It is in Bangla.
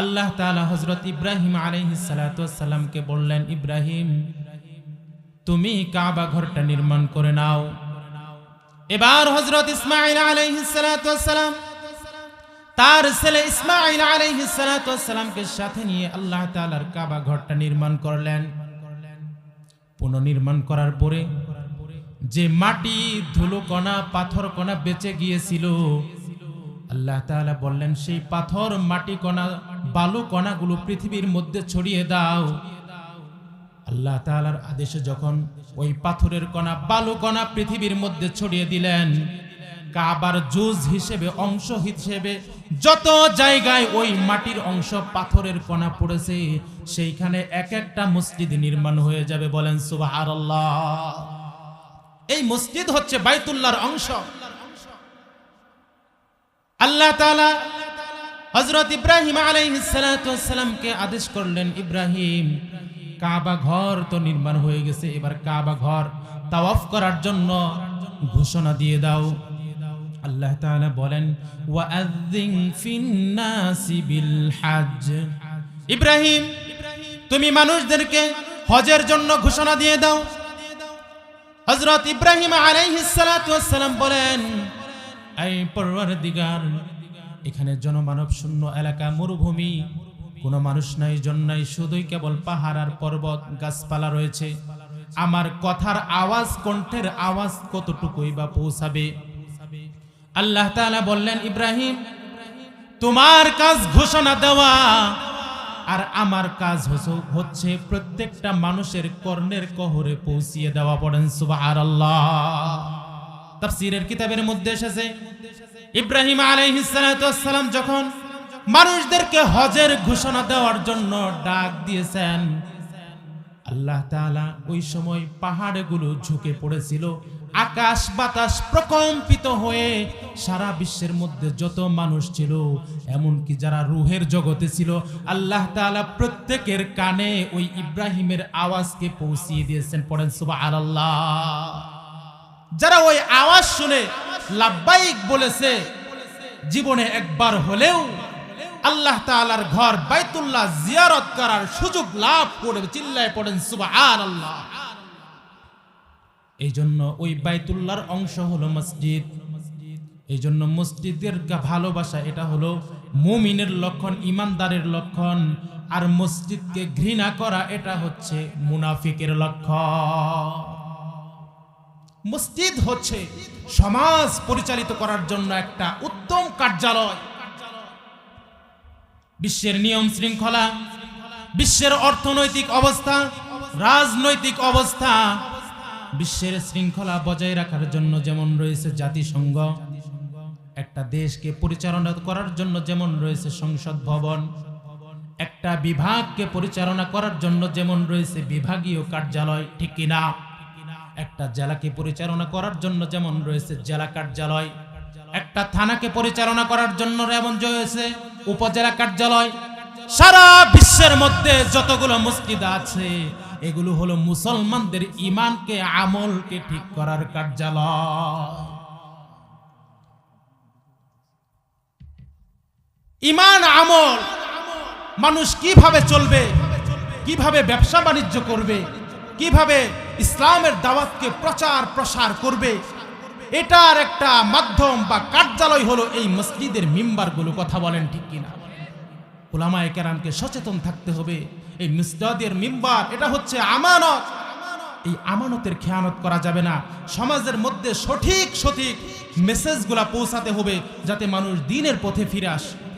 আল্লাহ তাআলা হজরত ইব্রাহিম আলাইহিসালাতামকে বললেন, ইব্রাহিম, তুমি কাবা ঘরটা নির্মাণ করে নাও। এবার হজরত ইসমাইল আলাইহিসালাতাম তার ছেলে ইসমাইল আলাইহিসালাতামকে সাথে নিয়ে আল্লাহ তাআলার কাবা ঘরটা নির্মাণ করলেন। পুনর্নির্মাণ করার পরে যে মাটি ধুলো কণা পাথর কণা বেঁচে গিয়েছিল, আল্লাহ তাআলা বললেন, সেই পাথর মাটি কণা বালু কণাগুলো পৃথিবীর মধ্যে ছড়িয়ে দাও। আল্লাহ তাআলার আদেশে যখন ওই পাথরের কণা, বালু কণা পৃথিবীর মধ্যে ছড়িয়ে দিলেন, কাবার জুজ হিসেবে অংশ হিসেবে, যত জায়গায় ওই মাটির অংশ পাথরের কণা পড়েছে, সেইখানে এক একটা মসজিদ নির্মাণ হয়ে যাবে বলেন সুবহানাল্লাহ। এই মসজিদ হচ্ছে বাইতুল্লাহর অংশ। আল্লাহ তাআলা হযরত ইব্রাহিম আলাইহিস সালাতু সালামকে আদেশ করলেন, ইব্রাহিম, কাবা ঘর তো নির্মাণ হয়ে গেছে, এবার কাবা ঘর তাওয়াফ করার জন্য ঘোষণা দিয়ে দাও। আল্লাহ বলেন ইব্রাহিম, তুমি মানুষদেরকে হজের জন্য ঘোষণা দিয়ে দাও। হযরত ইব্রাহিম আলাইহিস বলেন, এই এখানে জনমানব শূন্য এলাকা, মরুভূমি। কোনো মানুষ নাই, জন নাই, শুধুই কেবল পাহাড় আর পর্বত, গাছপালা রয়েছে। আমার কথার আওয়াজ, কণ্ঠের আওয়াজ কতটুকুই বা পৌঁছাবে? আল্লাহ তাআলা বললেন, ইব্রাহিম, তোমার কাজ ঘোষণা দেওয়া। আর আমার কাজ হচ্ছে- প্রত্যেকটা মানুষের কর্ণের কহরে পৌঁছিয়ে দেওয়া। পড়েন সুবহানাল্লাহ। তাফসীরের কিতাবের মধ্যে এসেছে, ইব্রাহিম আলাইহিস সালাম যখন মানুষদেরকে হজের ঘোষণা দেওয়ার জন্য ডাক দিয়েছেন, আল্লাহ তাআলা ওই সময় পাহাড়গুলো ঝুঁকে পড়েছিল, আকাশ বাতাস প্রকম্পিত হয়ে সারা বিশ্বের মধ্যে যত মানুষ ছিল, এমনকি যারা রুহের জগতে ছিল, আল্লাহ তাআলা প্রত্যেকের কানে ওই ইব্রাহিমের আওয়াজকে পৌঁছিয়ে দিয়েছেন, পড়েন সুবহানাল্লাহ। যারা ওই আওয়াজ শুনে লাব্বাইক বলেছে, জীবনে একবার হলেও আল্লাহ তাআলার ঘর বাইতুল্লাহ জিয়ারত করার সুযোগ লাভ করে চিল্লায় পড়েন, সুবহানাল্লাহ। এই জন্য ওই বাইতুল্লাহর অংশ হলো মসজিদ। এই জন্য মসজিদের ভালোবাসা, এটা হলো মুমিনের লক্ষণ, ইমানদারের লক্ষণ। আর মসজিদকে ঘৃণা করা, এটা হচ্ছে মুনাফিকের লক্ষণ। মসজিদ হচ্ছে সমাজ পরিচালিত করার জন্য একটা উত্তম কার্যালয়। বিশ্বের নিয়ম শৃঙ্খলা, বিশ্বের অর্থনৈতিক অবস্থা, রাজনৈতিক অবস্থা, বিশ্বের শৃঙ্খলা বজায় রাখার জন্য যেমন রয়েছে জাতিসংঘ, একটা দেশকে পরিচালনা করার জন্য যেমন রয়েছে সংসদ ভবন, একটা বিভাগকে পরিচালনা করার জন্য যেমন রয়েছে বিভাগীয় কার্যালয়, ঠিক কিনা? একটা জেলাকে পরিচালনা করার জন্য যেমন রয়েছে জেলা কার্যালয়, একটা থানাকে পরিচালনা করার জন্য যেমন রয়েছে উপজেলা কার্যালয়, সারা বিশ্বের মধ্যে যতগুলো মসজিদ আছে, এগুলো হলো মুসলমানদের ইমানকে আমলকে ঠিক করার কার্যালয়। ইমান আমল, মানুষ কীভাবে চলবে, কীভাবে ব্যবসা বাণিজ্য করবে, কীভাবে ইসলামের দাওয়াতকে প্রচার প্রসার করবে। এটার একটা মাধ্যম বা কার্যালয় হলো এই মসজিদের মিম্বারগুলো, কথা বলেন ঠিক কিনা। ওলামায়ে কেরামকে সচেতন থাকতে হবে। এই মসজিদের মেম্বার, এটা হচ্ছে আমানত। এই আমানতের খেয়ানত করা যাবে না। সমাজের মধ্যে সঠিক সঠিক মেসেজগুলা পৌঁছাতে হবে যাতে মানুষ দিনের পথে ফিরে আসে।